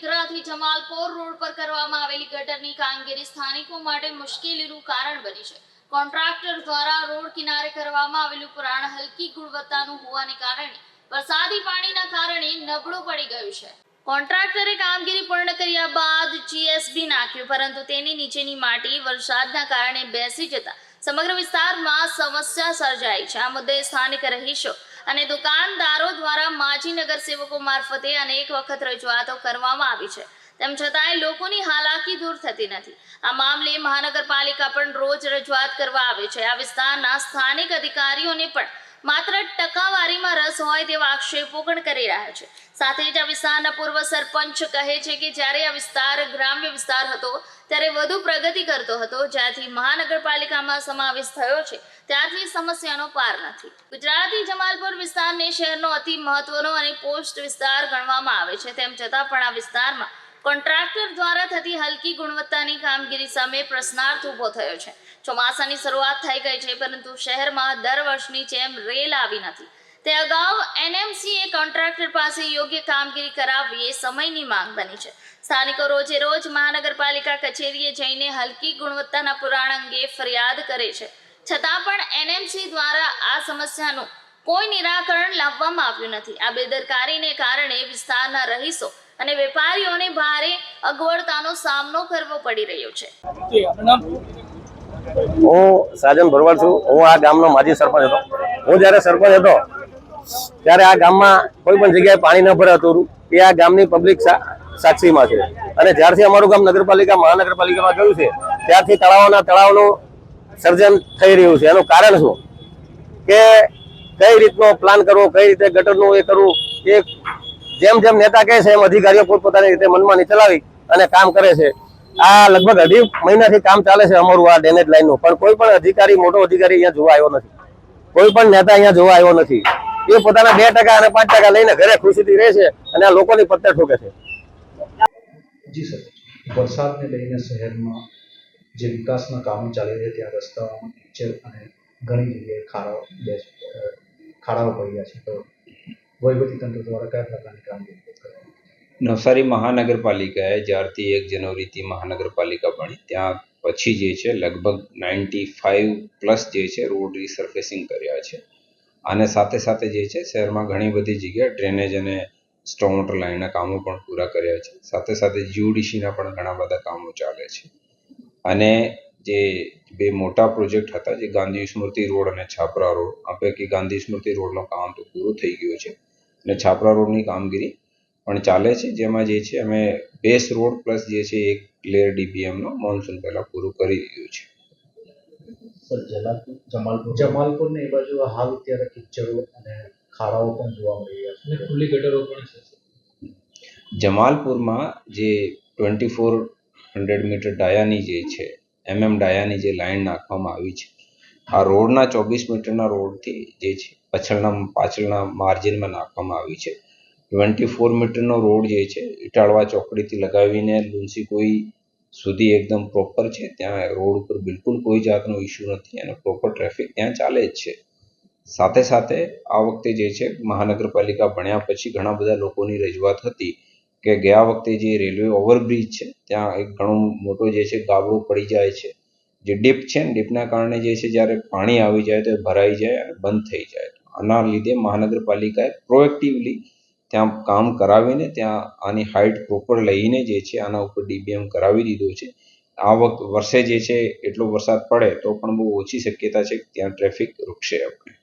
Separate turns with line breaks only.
વિકરાથી Jamalpor road પર કરવામાં આવેલી ગટરની કામગીરી સ્થાનિકો માટે મુશ્કેલીનું કારણ બની છે. કોન્ટ્રાક્ટર દ્વારા રોડ કિનારે કરવામાં આવેલું પુરાણ હલકી ગુણવત્તાનું હોવાને કારણે વરસાદી પાણીના કારણે નબળું પડી ગયું છે. કોન્ટ્રાક્ટરે કામગીરી પૂર્ણ કર્યા બાદ જીએસબી નાખ્યું, પરંતુ તેની નીચેની માટી વરસાદના કારણે બેસી જતા સમગ્ર વિસ્તારમાં સમસ્યા સર્જાઈ છે. આ મુદ્દે સ્થાનિક રહીશો અને દુકાનદારો દ્વારા માજી નગરસેવકો મારફતે અનેક વખત રજૂઆતો કરવામાં આવી છે. તેમ છતાંય લોકોની હાલાકી દૂર થતી નથી. આ મામલે મહાનગરપાલિકા પણ રોજ રજૂઆત કરવા આવે છે. આ વિસ્તારના સ્થાનિક અધિકારીઓને પણ માત્ર ટકાવારીમાં રસ હોય તેવા આક્ષેપો પણ કરી રહ્યા છે. સાથે જ આ વિસ્તારના પૂર્વ સરપંચ કહે છે કે જ્યારે આ વિસ્તાર ગ્રામ્ય વિસ્તાર હતો, ત્યારે વધુ પ્રગતિ કરતો હતો, જ્યાંથી મહાનગરપાલિકામાં સમાવેશ થયો છે. ત્યારથી સમસ્યાનો પાર નથી. ગુજરાતી જમાલપુર વિસ્તારને શહેરનો અતિ મહત્વનો અને પોસ્ટ વિસ્તાર ગણવામાં આવે છે. તેમ છતાં પણ આ વિસ્તારમાં કોન્ટ્રાક્ટર દ્વારા થતી હલકી ગુણવત્તાની કામગીરી સામે પ્રશ્નાર્થ ઊભો થયો છે. ચોમાસાની શરૂઆત થઈ ગઈ છે, પરંતુ શહેરમાં દર વર્ષની જેમ રેલ આવી નથી. તે અગાઉ એનએમસીએ કોન્ટ્રાક્ટર પાસે યોગ્ય કામગીરી કરાવવી એ સમયની માંગ બની છે. સ્થાનિકો રોજે રોજ મહાનગરપાલિકા કચેરીએ જઈને હલકી ગુણવત્તાના પુરાણ અંગે ફરિયાદ કરે છે. છતાં પણ એનએમસી દ્વારા આ સમસ્યાનું કોઈ નિરાકરણ લાવવામાં આવ્યું નથી. આ બેદરકારીને કારણે વિસ્તારના રહીશો અને વેપારીઓને ભારે અગવડતાનો સામનો કરવો પડી રહ્યો છે.
હું સાજન ભરવાડ છું. હું આ ગામનો માજી સરપંચ હતો. હું જ્યારે સરપંચ હતો ત્યારે આ ગામમાં કોઈ પણ જગ્યાએ પાણી ન ભરાતું એ આ ગામની પબ્લિક સાક્ષીમાં છે. અને જ્યારથી અમારું ગામ નગરપાલિકા મહાનગરપાલિકામાં ગયું છે ત્યારથી તળાવના તળાવનું સર્જન થઈ રહ્યું છે. એનું કારણ શું? કે કઈ રીતનો પ્લાન કરવો કઈ રીતે ગટરનું એ કરવું એ જેમ જેમ નેતા કહે છે એમ અધિકારીઓ પોતપોતાની રીતે મનમાની ચલાવી અને કામ કરે છે. આ લગભગ અઢી મહિનાથી કામ ચાલે છે અમારું આ ડેમેજ લાઈનનું પણ કોઈ પણ અધિકારી, મોટો અધિકારી અહીંયા જોવા આવ્યો નથી. કોઈ પણ નેતા અહીંયા જોવા આવ્યો નથી. એ પોતાના બે ટકા અને પાંચ ટકા લઈને ઘરે ખુશીથી રહે છે અને આ લોકોની પત્તે ઠોકે છે.
જી સર. વરસાદને લઈને શહેરમાં જે વિકાસના કામો ચાલી રહ્યા ત્યાં રસ્તાઓ અને ઘણી જગ્યાએ ખાડાઓ ખાડાઓ પડ્યા છે. તો વહીવટીતંત્ર દ્વારા કયા પ્રકારની કામગીરી
નવસારી મહાનગરપાલિકાએ જ્યારથી એક જનવરીથી મહાનગરપાલિકા બની. ત્યાં પછી જે છે, લગભગ નાઇન્ટી ફાઇવ પ્લસ જે છે, રોડ રિસર્ફેસિંગ કર્યા છે. અને સાથે સાથે જે છે, શહેરમાં ઘણી બધી જગ્યાએ ડ્રેનેજ અને સ્ટોમ વોટર લાઇનના કામો પણ પૂરા કર્યા છે. સાથે સાથે જીયુડીસીના પણ ઘણા બધા કામો ચાલે છે. અને જે બે મોટા પ્રોજેક્ટ હતા, જે ગાંધી સ્મૃતિ રોડ અને છાપરા રોડ, આ પૈકી ગાંધી સ્મૃતિ રોડનું કામ તો પૂરું થઈ ગયું છે. અને છાપરા રોડની કામગીરી પણ ચાલે છે. જેમાં જે છે અમે બેસ રોડ પ્લસ જે છે એક લેર ડીપીએમનો મોન્સૂન પહેલાં પૂરું કરી દીધું છે.
જમાલપુર જમાલપુર? ને એ બાજુ હાલ અત્યારે કિચડો અને ખાડાઓ પણ જોવા મળી રહ્યા છે. ખુલ્લી ગટરો પણ છે
જમાલપુરમાં જે ટ્વેન્ટી ફોર હંડ્રેડ મીટર ડાયાની જે છે એમએમ ડાયાની જે લાઇન નાખવામાં આવી છે આ રોડના ચોવીસ મીટરના રોડથી જે છે, પાછળના પાછળના માર્જિનમાં નાખવામાં આવી છે. ટ્વેન્ટી ફોર મીટરનો રોડ જે છે, ઇટાળવા ચોકડીથી લગાવીને લુન્સી કોઈ સુધી એકદમ પ્રોપર છે, ત્યાં રોડ ઉપર બિલકુલ કોઈ જાતનો ઇશ્યુ નથી અને પ્રોપર ટ્રાફિક ત્યાં ચાલે જ છે. સાથે સાથે આ વખતે જે છે, મહાનગરપાલિકા ભણ્યા પછી ઘણા બધા લોકોની રજૂઆત હતી કે ગયા વખતે જે રેલવે ઓવરબ્રિજ છે, ત્યાં એક ઘણો મોટો જે છે, ગાબડો પડી જાય છે. જે ડીપ છે ને, ડીપના કારણે જે છે, જ્યારે પાણી આવી જાય તો એ ભરાઈ જાય અને બંધ થઈ જાય. આના લીધે મહાનગરપાલિકાએ પ્રોએક્ટિવલી ત્યાં કામ કરાવીને ત્યાં આની હાઇટ પ્રોપર લઈને જે છે, આના ઉપર ડીબીએમ કરાવી દીધો છે. આ વખત વર્ષે જે છે, એટલો વરસાદ પડે તો પણ બહુ ઓછી શક્યતા છે ત્યાં ટ્રાફિક રૂકશે આપણે.